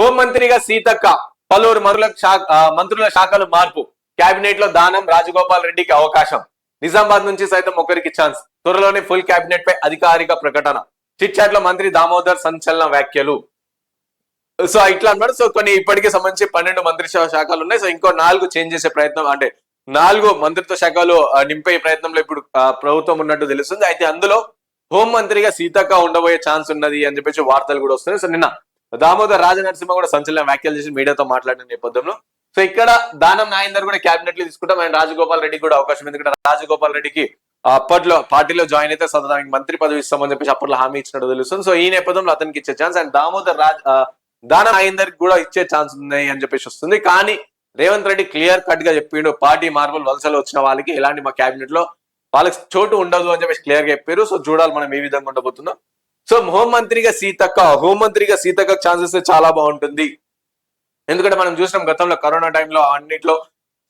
హోంమంత్రిగా సీతక్క పలువురు మరుల మంత్రుల శాఖలు మార్పు. కేబినెట్లో దానం రాజగోపాల్ రెడ్డికి అవకాశం. నిజామాబాద్ నుంచి సైతం ఒకరికి ఛాన్స్ త్వరలోనే ఫుల్ కేబినెట్ పై అధికారిక ప్రకటన. చిట్ చాట్లో మంత్రి దామోదర్ సంచలన వ్యాఖ్యలు. సో ఇట్లా అన్నమాట సో కొన్ని ఇప్పటికే సంబంధించి పన్నెండు మంత్రిత్వ శాఖలు ఉన్నాయి. సో ఇంకో నాలుగు చేంజ్ చేసే ప్రయత్నం అంటే నాలుగు మంత్రిత్వ శాఖలు నింపే ప్రయత్నంలో ఇప్పుడు ప్రభుత్వం ఉన్నట్టు తెలుస్తుంది. అయితే అందులో హోం మంత్రిగా సీతక్క ఉండబోయే ఛాన్స్ ఉన్నది అని చెప్పేసి వార్తలు కూడా వస్తున్నాయి. సో నిన్న దామోదర్ రాజనరసింహ కూడా సంచలన వ్యాఖ్యలు చేసి మీడియాతో మాట్లాడిన నేపథ్యంలో. సో ఇక్కడ దానం నాయందర్ కూడా క్యాబినెట్లో తీసుకుంటాం. అండ్ రాజగోపాల్ రెడ్డికి కూడా అవకాశం ఎందుకంటే రాజగోపాల్ రెడ్డికి అప్పట్లో పార్టీలో జాయిన్ అయితే సతతానికి మంత్రి పదవి ఇస్తామని చెప్పేసి అప్పట్లో హామీ ఇచ్చినట్టు తెలుస్తుంది. సో ఈ నేపథ్యంలో అతనికి ఇచ్చే ఛాన్స్ అండ్ దామోదర్ రాజ్ దానం నాయందర్ కూడా ఇచ్చే ఛాన్స్ ఉన్నాయి అని చెప్పేసి వస్తుంది. కానీ రేవంత్ రెడ్డి క్లియర్ కట్గా చెప్పిండు. పార్టీ మార్పులు వలసలు వచ్చిన వాళ్ళకి ఎలాంటి మా క్యాబినెట్లో వాళ్ళకి చోటు ఉండదు అని చెప్పేసి క్లియర్గా చెప్పారు. సో చూడాలి మనం ఏ విధంగా ఉండబోతుందో. సో హోంమంత్రిగా సీతక్క హోంమంత్రిగా సీతక్క ఛాన్సెస్ చాలా బాగుంటుంది. ఎందుకంటే మనం చూసినాం గతంలో కరోనా టైంలో అన్నిట్లో.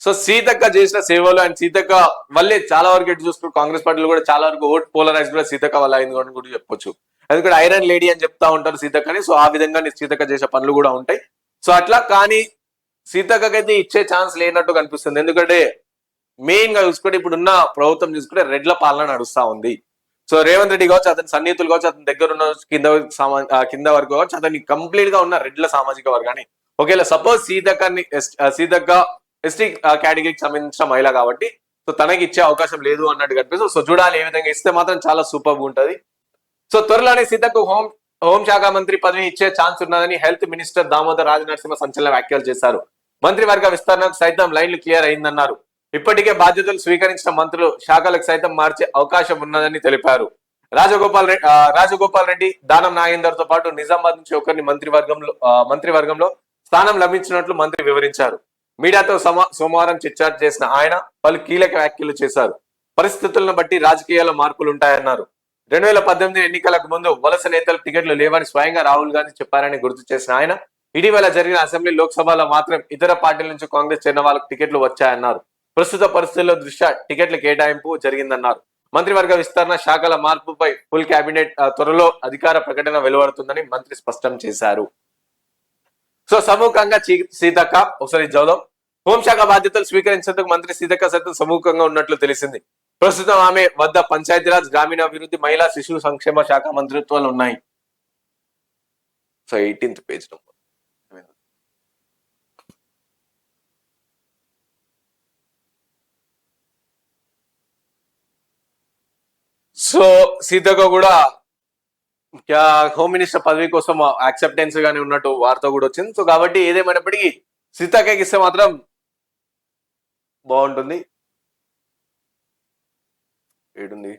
సో సీతక్క చేసిన సేవలు అండ్ సీతక్క వల్లే చాలా వరకు ఎటు చూసుకుంటూ కాంగ్రెస్ పార్టీలో కూడా చాలా వరకు ఓట్ పోలరైజ్ కూడా సీతక్క వల్ల అయింది అని కూడా చెప్పొచ్చు. ఎందుకంటే ఐరన్ లేడీ అని చెప్తా ఉంటారు సీతక్కని. సో ఆ విధంగా సీతక్క చేసే పనులు కూడా ఉంటాయి. సో అట్లా కానీ సీతక్కకైతే ఇచ్చే ఛాన్స్ లేనట్టు కనిపిస్తుంది. ఎందుకంటే మెయిన్గా చూసుకుంటే ఇప్పుడున్న ప్రభుత్వం చూసుకుంటే రెడ్ల పాలన నడుస్తా ఉంది. సో రేవంత్ రెడ్డి కావచ్చు అతని సన్నిహితులు కావచ్చు అతని దగ్గర ఉన్న కింద కింద వరకు కావచ్చు అతని కంప్లీట్గా ఉన్న రెడ్ల సామాజిక వర్గాన్ని. ఒకవేళ సపోజ్ సీతక్కని సీతక్క ఎస్టీ కేటగిరీకి సంబంధించిన మహిళ కాబట్టి సో తనకి ఇచ్చే అవకాశం లేదు అన్నట్టు కనిపిస్తుంది. సో చూడాలి ఏ విధంగా ఇస్తే మాత్రం చాలా సూపర్ ఉంటది. సో త్వరలోనే సీతకు హోం హోంశాఖ మంత్రి పదవి ఇచ్చే ఛాన్స్ ఉన్నదని హెల్త్ మినిస్టర్ దామోదర్ రాజనరసింహ సంచలన వ్యాఖ్యలు చేశారు. మంత్రివర్గ విస్తరణకు సైతం లైన్లు క్లియర్ అయిందన్నారు. ఇప్పటికే బాధ్యతలు స్వీకరించిన మంత్రులు శాఖలకు సైతం మార్చే అవకాశం ఉన్నదని తెలిపారు. రాజగోపాల్ రెడ్డి రాజగోపాల్ రెడ్డి దానం నాగేందర్తో పాటు నిజామాబాద్ నుంచి ఒకరిని మంత్రివర్గంలో మంత్రివర్గంలో స్థానం లభించినట్లు మంత్రి వివరించారు. మీడియాతో సోమవారం చిట్చాట్ చేసిన ఆయన పలు కీలక వ్యాఖ్యలు చేశారు. పరిస్థితులను బట్టి రాజకీయాల్లో మార్పులు ఉంటాయన్నారు రెండు వేల పద్దెనిమిది ఎన్నికలకు ముందు వలస నేతలు టికెట్లు లేవని స్వయంగా రాహుల్ గాంధీ చెప్పారని గుర్తు చేసిన ఆయన ఇటీవల జరిగిన అసెంబ్లీ లోక్సభలో మాత్రం ఇతర పార్టీల నుంచి కాంగ్రెస్ చేరిన వాళ్ళకు టికెట్లు వచ్చాయన్నారు. ప్రస్తుత పరిస్థితుల దృష్ట్యా టికెట్ల కేటాయింపు జరిగిందన్నారు. మంత్రివర్గ విస్తరణ శాఖల మార్పుపై ఫుల్ కేబినెట్ త్వరలో అధికార ప్రకటన వెలువడుతుందని మంత్రి స్పష్టం చేశారు. సో సమూహంగా సీతక్క ఒకసారి చదుదాం హోంశాఖ బాధ్యతలు స్వీకరించేందుకు మంత్రి సీతక్క సైతం సమూహంగా ఉన్నట్లు తెలిసింది. ప్రస్తుతం ఆమె వద్ద పంచాయతీరాజ్ గ్రామీణాభివృద్ధి మహిళా శిశువు సంక్షేమ శాఖ మంత్రిత్వాలు ఉన్నాయి. So eighteenth page number so Seethakka కూడా హోమ్ మినిస్టర్ పదవి కోసం యాక్సెప్టెన్స్ గానే ఉన్నట్టు వార్త కూడా వచ్చింది. సో కాబట్టి ఏదేమైనప్పటికీ సీతక్కకి ఇస్తే మాత్రం బాగుంటుంది. ఏడుంది?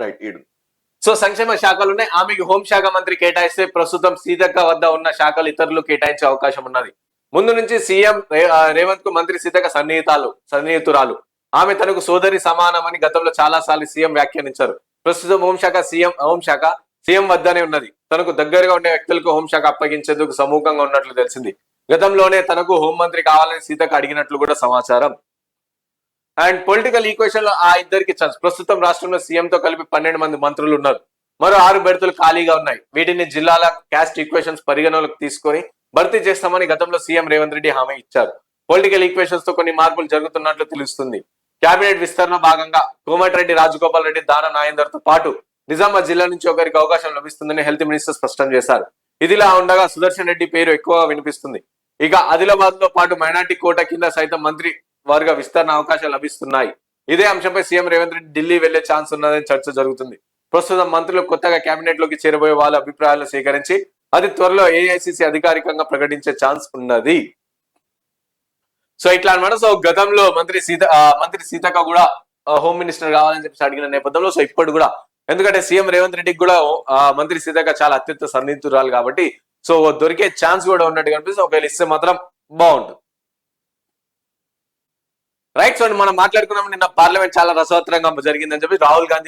రైట్ ఏడు. సో సంక్షేమ శాఖలు ఉన్నాయి. ఆమెకి హోంశాఖ మంత్రి కేటాయిస్తే ప్రస్తుతం సీతక్క వద్ద ఉన్న శాఖలు ఇతరులు కేటాయించే అవకాశం ఉన్నది. ముందు నుంచి సీఎం రేవంత్కు మంత్రి సీతక్క సన్నిహితాలు సన్నిహితురాలు. ఆమె తనకు సోదరి సమానమని గతంలో చాలా సార్లు సీఎం వ్యాఖ్యానించారు. ప్రస్తుతం హోంశాఖ సీఎం హోంశాఖ సీఎం వద్దనే ఉన్నది. తనకు దగ్గరగా ఉండే వ్యక్తులకు హోంశాఖ అప్పగించేందుకు సముఖంగా ఉన్నట్లు తెలిసింది. గతంలోనే తనకు హోంమంత్రి కావాలని సీతకు అడిగినట్లు కూడా సమాచారం. అండ్ పొలిటికల్ ఈక్వేషన్లో ఆ ఇద్దరికి ఛాన్స్. ప్రస్తుతం రాష్ట్రంలో సీఎంతో కలిపి పన్నెండు మంది మంత్రులు ఉన్నారు. మరో ఆరు బెర్తులు ఖాళీగా ఉన్నాయి. వీటిని జిల్లాల క్యాస్ట్ ఈక్వేషన్స్ పరిగణలోకి తీసుకొని భర్తీ చేస్తామని గతంలో సీఎం రేవంత్ రెడ్డి హామీ ఇచ్చారు. పొలిటికల్ ఈక్వేషన్స్తో కొన్ని మార్పులు జరుగుతున్నట్లు తెలుస్తుంది. కేబినెట్ విస్తరణ భాగంగా కోమటిరెడ్డి రాజగోపాల్ రెడ్డి దాన నాయందర్తో పాటు నిజామాబాద్ జిల్లా నుంచి ఒకరికి అవకాశం లభిస్తుందని హెల్త్ మినిస్టర్ స్పష్టం చేశారు. ఇదిలా ఉండగా సుదర్శన్ రెడ్డి పేరు ఎక్కువగా వినిపిస్తుంది. ఇక ఆదిలాబాద్తో పాటు మైనార్టీ కోట కింద సైతం మంత్రి వర్గ విస్తరణ అవకాశాలు లభిస్తున్నాయి. ఇదే అంశంపై సీఎం రేవంత్ రెడ్డి ఢిల్లీ వెళ్ళే ఛాన్స్ ఉన్నదని చర్చ జరుగుతుంది. ప్రస్తుతం మంత్రులు కొత్తగా కేబినెట్లోకి చేరబోయే వాళ్ళ అభిప్రాయాలను సేకరించి అది త్వరలో ఏఐసిసి అధికారికంగా ప్రకటించే ఛాన్స్ ఉన్నది. సో ఇట్లా అనమాట సో గతంలో మంత్రి సీత మంత్రి సీతక్క కూడా హోమ్ మినిస్టర్ కావాలని చెప్పి అడిగిన నేపథ్యంలో సో ఇప్పుడు కూడా ఎందుకంటే సీఎం రేవంత్ రెడ్డికి కూడా ఆ, మంత్రి సీతక్క చాలా అత్యంత సన్నిహితురాలు కాబట్టి సో దొరికే ఛాన్స్ కూడా ఉన్నట్టు కనిపిస్తుంది. ఒకవేళ ఇస్తే మాత్రం బాగుంటుంది రైట్ సో మనం మాట్లాడుకున్నాం నిన్న పార్లమెంట్ చాలా రసవత్తరంగా జరిగిందని చెప్పి రాహుల్ గాంధీ